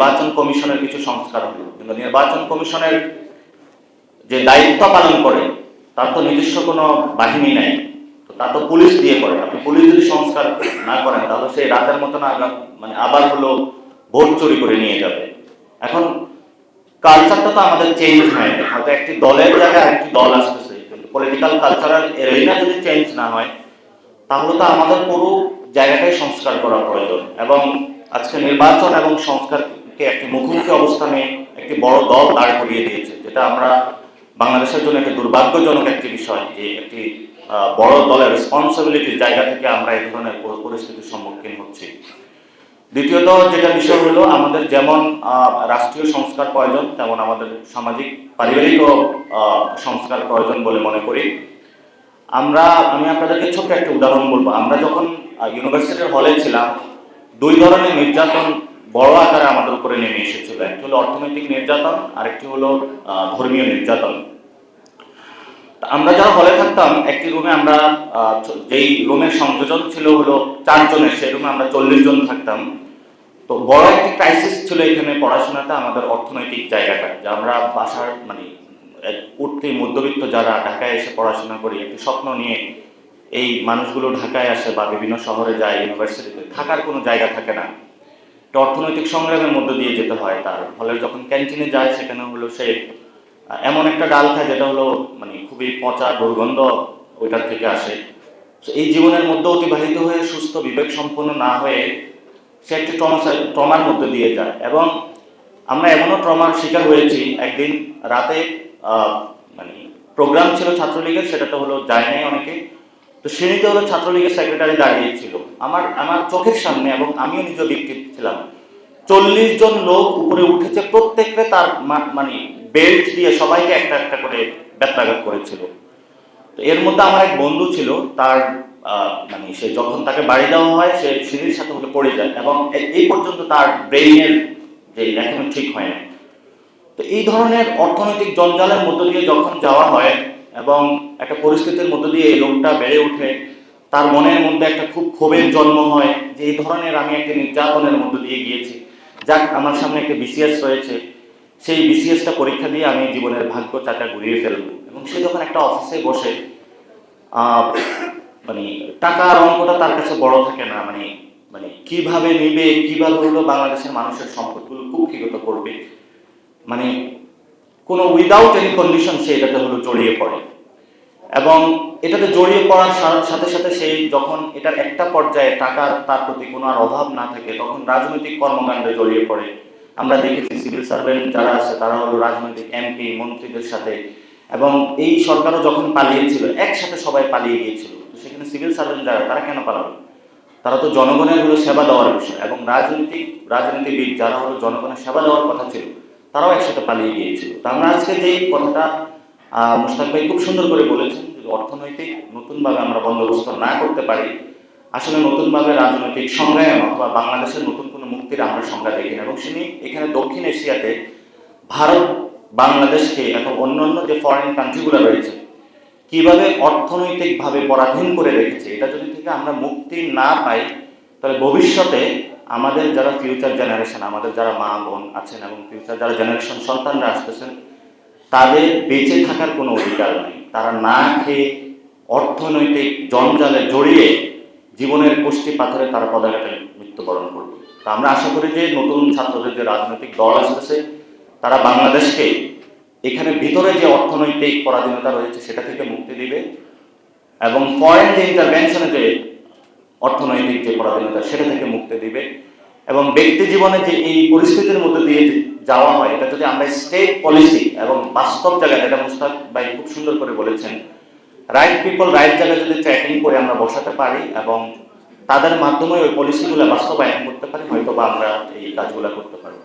নির্বাচন কমিশনের কিছু সংস্কার হলো। কিন্তু নির্বাচন কমিশনের যে দায়িত্ব পালন করে, তার তো নিজস্ব কোনো বাহিনী নাই। তো তা তো পুলিশ দিয়ে করে। আপনি পুলিশ যদি সংস্কার না করেন, তাহলে সেই রাতের মতন মানে আবার হলো ভোট চুরি করে নিয়ে যাবে। এখন কালচারটা তো আমাদের চেঞ্জ হয়নি। হয়তো একটি দলের জায়গায় একটি দল আসতেছে। কিন্তু পলিটিক্যাল কালচারাল এরিনা যদি চেঞ্জ না হয়, তাহলে তো আমাদের পুরো জায়গাটাই সংস্কার করা প্রয়োজন। এবং আজকে নির্বাচন এবং সংস্কারকে একটি মুখোমুখি অবস্থানে একটি বড় দল দাঁড় করিয়ে দিয়েছে যেটা আমরা বাংলাদেশের জন্য একটি দুর্ভাগ্যজনক একটি বিষয় যে একটি বড় দলের রেসপন্সিবিলিটির জায়গা থেকে আমরা এই ধরনের পরিস্থিতির সম্মুখীন হচ্ছি। দ্বিতীয়ত যেটা বিষয় হলো আমাদের যেমন রাষ্ট্রীয় সংস্কার প্রয়োজন তেমন আমাদের সামাজিক পারিবারিকও আহ, সংস্কার প্রয়োজন বলে মনে করি। আমরা আমি আপনাদেরকে ছোট্ট একটা উদাহরণ বলব। আমরা যখন ইউনিভার্সিটির হলে ছিলাম দুই ধরনের নির্যাতন বড় আকারে আমাদের উপরে নেমে এসেছিল একটি হলো অর্থনৈতিক নির্যাতন, আরেকটি হলো ধর্মীয় নির্যাতন। আমরা যারা হলে থাকতাম, একটি রুমে আমরা যেই রুমের সংযোজন ছিল হলো চারজনের, সেই রুমে আমরা চল্লিশ জন থাকতাম। তো বড় একটি ক্রাইসিস ছিল এখানে পড়াশোনাতে আমাদের অর্থনৈতিক জায়গাটা, যে আমরা বাসার মানে উঠতি মধ্যবিত্ত যারা ঢাকায় এসে পড়াশোনা করি, একটি স্বপ্ন নিয়ে এই মানুষগুলো ঢাকায় আসে বা বিভিন্ন শহরে যায়, ইউনিভার্সিটিতে, থাকার কোনো জায়গা থাকে না। একটা অর্থনৈতিক সংগ্রামের মধ্য দিয়ে যেতে হয় তার। ফলে যখন ক্যান্টিনে যায়, সেখানে হলো সে এমন একটা ডাল খায় যেটা হলো মানে খুবই পচা, দুর্গন্ধ ওইটার থেকে আসে। এই জীবনের মধ্যে অতিবাহিত হয়ে সুস্থ বিবেক সম্পন্ন না হয়ে সে একটি ট্রমা ট্রমার মধ্যে দিয়ে যায়। এবং আমরা এমনও ট্রমার শিকার হয়েছি, একদিন রাতে মানে প্রোগ্রাম ছিল ছাত্রলীগের সেটা তো হলো যায় নাই অনেকে। তো শ্রেণীতে হলো ছাত্রলীগের সেক্রেটারি দাঁড়িয়েছিল আমার আমার চোখের সামনে এবং আমিও নিজে ব্যক্তি ছিলাম। চল্লিশ জন লোক উপরে উঠেছে প্রত্যেককে তার মানে বেল্ট দিয়ে সবাইকে একটা একটা করে ব্যত্রাঘাত করেছিল। তো এর মধ্যে আমার এক বন্ধু ছিল, তার মানে সে যখন তাকে বাড়ি দেওয়া হয়, সে সিঁড়ির সাথে হলে পড়ে যায় এবং এই পর্যন্ত তার ব্রেইনের যে এখনও ঠিক হয় না তো এই ধরনের অর্থনৈতিক জঞ্জালের মধ্য দিয়ে যখন যাওয়া হয় এবং একটা পরিস্থিতির মধ্য দিয়ে এই লোকটা বেড়ে ওঠে। তার মনের মধ্যে একটা খুব ক্ষোভের জন্ম হয় যে এই ধরনের আমি একটা নির্যাতনের মধ্য দিয়ে গিয়েছি। যাক, আমার সামনে একটা বিসিএস রয়েছে। সেই বিসিএসটা পরীক্ষা দিয়ে আমি জীবনের ভাগ্য চাকা ঘুরিয়ে ফেলব। এবং সে যখন একটা অফিসে বসে মানে টাকার অঙ্কটা তার কাছে বড় থাকে না মানে মানে কীভাবে নিবে, কীভাবে হলো বাংলাদেশের মানুষের সম্পদগুলো কুক্ষিগত করবে মানে কোনো উইদাউট এনি কন্ডিশন সে এটাতে হলো জড়িয়ে পড়ে। এবং এটাতে জড়িয়ে পড়ার সাথে সাথে সেই যখন এটার একটা পর্যায়ে টাকার, তার প্রতি কোনো আর অভাব না থাকে, তখন রাজনৈতিক কর্মকাণ্ডে জড়িয়ে পড়ে। আমরা দেখেছি সিভিল সার্ভেন্ট যারা আছে, তারা হলো রাজনৈতিক এমপি মন্ত্রীদের সাথে। এবং এই সরকারও যখন পালিয়েছিল, একসাথে সবাই পালিয়ে গিয়েছিল। তো সেখানে সিভিল সার্ভেন্ট যারা, তারা কেন পালালো? তারা তো জনগণের হলো সেবা দেওয়ার বিষয়। এবং রাজনৈতিক, রাজনীতিবিদ যারা হলো জনগণের সেবা দেওয়ার কথা ছিল তারাও একসাথে পালিয়ে গিয়েছিল। তো আমরা আজকে যে কথাটা মুস্তাক ভাই খুব সুন্দর করে বলেছেন যে অর্থনৈতিক নতুনভাবে আমরা বন্দোবস্ত না করতে পারি, আসলে নতুনভাবে রাজনৈতিক সংগ্রাম অথবা বাংলাদেশের নতুন কোনো মুক্তির আমরা সংজ্ঞা দেখি না। এবং তিনি এখানে দক্ষিণ এশিয়াতে ভারত, বাংলাদেশকে এবং অন্যান্য যে ফরেন কান্ট্রিগুলো রয়েছে, কীভাবে অর্থনৈতিকভাবে পরাধীন করে রেখেছে, এটা যদি থেকে আমরা মুক্তি না পাই, তাহলে ভবিষ্যতে আমাদের যারা ফিউচার জেনারেশন আমাদের যারা মা বোন আছেন এবং ফিউচার যারা জেনারেশন সন্তানরা আসতেছেন, তাদের বেঁচে থাকার কোনো অধিকার নেই। তারা না খেয়ে অর্থনৈতিক জঞ্জালে জড়িয়ে জীবনের কোষ্ঠী পাথরে তারা পদাঘাতে মৃত্যুবরণ করবে। তা আমরা আশা করি যে নতুন ছাত্রদের যে রাজনৈতিক দল আসতেছে, তারা বাংলাদেশকে এখানে ভিতরে যে অর্থনৈতিক পরাধীনতা রয়েছে, সেটা থেকে মুক্তি দিবে এবং ফরেন যে ইন্টারভেনশনে যে অর্থনৈতিক যে পরাধীনতা, সেটা থেকে মুক্তি দিবে। এবং ব্যক্তি জীবনে যে এই পরিস্থিতির মধ্যে দিয়ে যাওয়া হয়, এটা যদি আমরা স্টেট পলিসি এবং বাস্তব জায়গায় এটা মুস্তাক ভাই খুব সুন্দর করে বলেছেন রাইট পিপল রাইট জায়গায় যদি ট্র্যাকিং করে আমরা বসাতে পারি এবং তাদের মাধ্যমে ওই পলিসিগুলো বাস্তবায়ন করতে পারি হয়তো বা আমরা এই কাজগুলো করতে পারব।